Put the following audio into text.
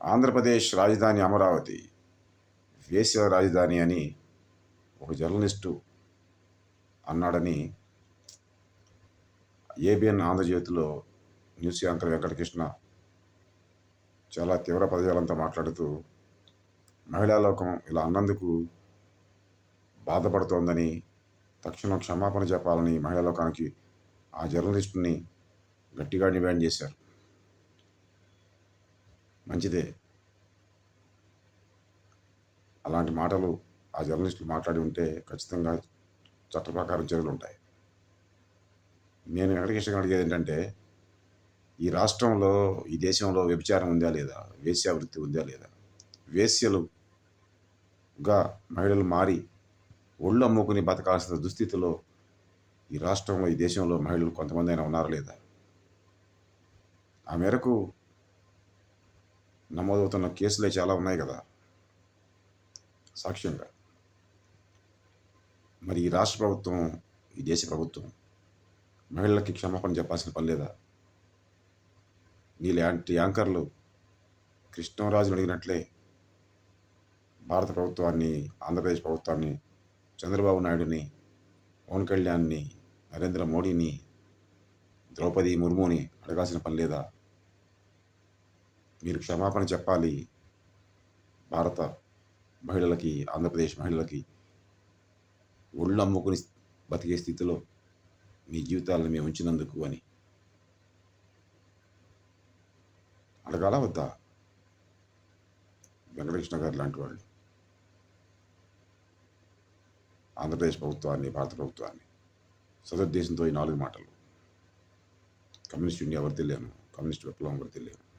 ఆంధ్రప్రదేశ్ రాజధాని అమరావతి వేసవ రాజధాని అని ఒక జర్నలిస్టు అన్నాడని ఏబిఎన్ ఆంధ్రజ్యోతిలో న్యూస్ యాంకర్ వెంకటకృష్ణ చాలా తీవ్ర పదజాలంతో మాట్లాడుతూ మహిళా లోకం ఇలా అన్నందుకు బాధపడుతోందని తక్షణం క్షమాపణ చెప్పాలని మహిళా లోకానికి ఆ జర్నలిస్టుని గట్టిగా డిమాండ్ చేశారు. మంచిదే. అలాంటి మాటలు ఆ జర్నలిస్టులు మాట్లాడి ఉంటే ఖచ్చితంగా చట్ట ప్రకారం చర్యలు ఉంటాయి. నేను వెంకటకృష్ణ అడిగేది ఏంటంటే ఈ రాష్ట్రంలో ఈ దేశంలో వ్యభిచారం ఉందా లేదా? వేశ్యావృత్తి ఉందా లేదా? వేశ్యలుగా మహిళలు మారి ఒళ్ళు అమ్ముకుని బతకాల్సిన దుస్థితిలో ఈ రాష్ట్రంలో ఈ దేశంలో మహిళలు కొంతమంది అయినా ఉన్నారా లేదా? ఆ మేరకు నమోదవుతున్న కేసులే చాలా ఉన్నాయి కదా. సాక్ష్యంగా. మరి ఈ రాష్ట్ర ప్రభుత్వం ఈ దేశ ప్రభుత్వం మహిళలకి క్షమాపణ చెప్పాల్సిన పని లేదా? నీలాంటి యాంకర్లు కృష్ణరాజును అడిగినట్లే భారత ప్రభుత్వాన్ని ఆంధ్రప్రదేశ్ ప్రభుత్వాన్ని చంద్రబాబు నాయుడుని పవన్ కళ్యాణ్ని నరేంద్ర మోడీని ద్రౌపది ముర్ముని అడగాల్సిన పని లేదా? మీరు క్షమాపణ చెప్పాలి. భారత మహిళలకి ఆంధ్రప్రదేశ్ మహిళలకి ఒళ్ళు అమ్ముకుని బతికే స్థితిలో మీ జీవితాలను మేము ఉంచినందుకు అని. అడగాల వద్దా? వెంకటకృష్ణ గారు లాంటి వాళ్ళు ఆంధ్రప్రదేశ్ ప్రభుత్వాన్ని భారత ప్రభుత్వాన్ని. సదుద్దేశంతో ఈ నాలుగు మాటలు. కమ్యూనిస్ట్ ఇండియా వర్దిల్లేను కమ్యూనిస్ట్ విప్లవం వర్దిల్లేను